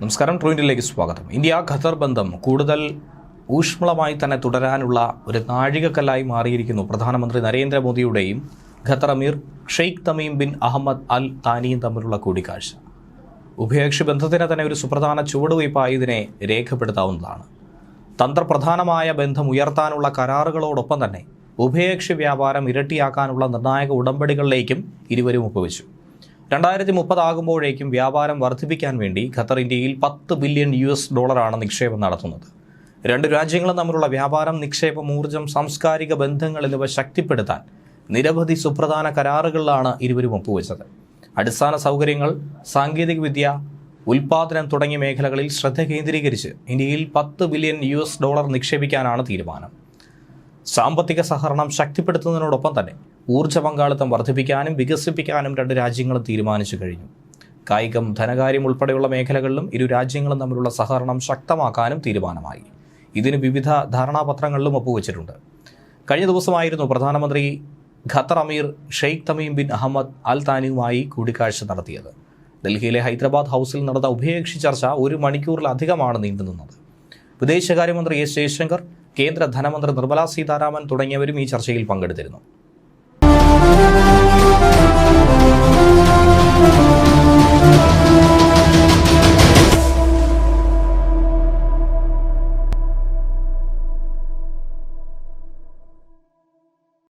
നമസ്കാരം ട്രൂയിന്റിലേക്ക് സ്വാഗതം. India Qatar ബന്ധം കൂടുതൽ ഊഷ്മളമായി തന്നെ തുടരാനുള്ള ഒരു നാഴികക്കല്ലായി മാറിയിരിക്കുന്നു. പ്രധാനമന്ത്രി നരേന്ദ്രമോദിയുടെയും ഖത്തർ അമീർ Sheikh Tamim bin Ahmad Al താനിയും തമ്മിലുള്ള കൂടിക്കാഴ്ച. ഉഭയകക്ഷി ബന്ധത്തിന് തന്നെ ഒരു സുപ്രധാന ചുവടുവയ്പായി ഇതിനെ രേഖപ്പെടുത്താവുന്നതാണ്. തന്ത്രപ്രധാനമായ ബന്ധം ഉയർത്താനുള്ള കരാറുകളോടൊപ്പം തന്നെ ഉഭയകക്ഷി വ്യാപാരം ഇരട്ടിയാക്കാനുള്ള നിർണായക ഉടമ്പടികളിലേക്കും ഇരുവരും ഒപ്പുവെച്ചു. രണ്ടായിരത്തി മുപ്പതാകുമ്പോഴേക്കും വ്യാപാരം വർദ്ധിപ്പിക്കാൻ വേണ്ടി ഖത്തർ ഇന്ത്യയിൽ പത്ത് ബില്യൺ യു എസ് ഡോളറാണ് നിക്ഷേപം നടത്തുന്നത്. രണ്ട് രാജ്യങ്ങളും തമ്മിലുള്ള വ്യാപാരം നിക്ഷേപം ഊർജം സാംസ്കാരിക ബന്ധങ്ങൾ എന്നിവ ശക്തിപ്പെടുത്താൻ നിരവധി സുപ്രധാന കരാറുകളിലാണ് ഇരുവരും ഒപ്പുവെച്ചത്. അടിസ്ഥാന സൗകര്യങ്ങൾ സാങ്കേതികവിദ്യ ഉൽപാദനം തുടങ്ങിയ മേഖലകളിൽ ശ്രദ്ധ കേന്ദ്രീകരിച്ച് ഇന്ത്യയിൽ പത്ത് ബില്യൺ യു എസ് ഡോളർ നിക്ഷേപിക്കാനാണ് തീരുമാനം. സാമ്പത്തിക സഹകരണം ശക്തിപ്പെടുത്തുന്നതിനോടൊപ്പം തന്നെ ഊർജ പങ്കാളിത്തം വർദ്ധിപ്പിക്കാനും വികസിപ്പിക്കാനും രണ്ട് രാജ്യങ്ങളും തീരുമാനിച്ചു കഴിഞ്ഞു. കായികം ധനകാര്യം ഉൾപ്പെടെയുള്ള മേഖലകളിലും ഇരു രാജ്യങ്ങളും തമ്മിലുള്ള സഹകരണം ശക്തമാക്കാനും തീരുമാനമായി. ഇതിന് വിവിധ ധാരണാപത്രങ്ങളിലും ഒപ്പുവെച്ചിട്ടുണ്ട്. കഴിഞ്ഞ ദിവസമായിരുന്നു പ്രധാനമന്ത്രി ഖത്തർ അമീർ Sheikh Tamim bin Ahmad Al താനിയുമായി കൂടിക്കാഴ്ച നടത്തിയത്. ഡൽഹിയിലെ ഹൈദരാബാദ് ഹൗസിൽ നടന്ന ഉഭയകക്ഷി ചർച്ച ഒരു മണിക്കൂറിലധികമാണ് നീണ്ടുനിന്നത്. വിദേശകാര്യമന്ത്രി എസ് ജയശങ്കർ കേന്ദ്ര ധനമന്ത്രി നിർമ്മലാ സീതാരാമൻ തുടങ്ങിയവരും ഈ ചർച്ചയിൽ പങ്കെടുത്തിരുന്നു.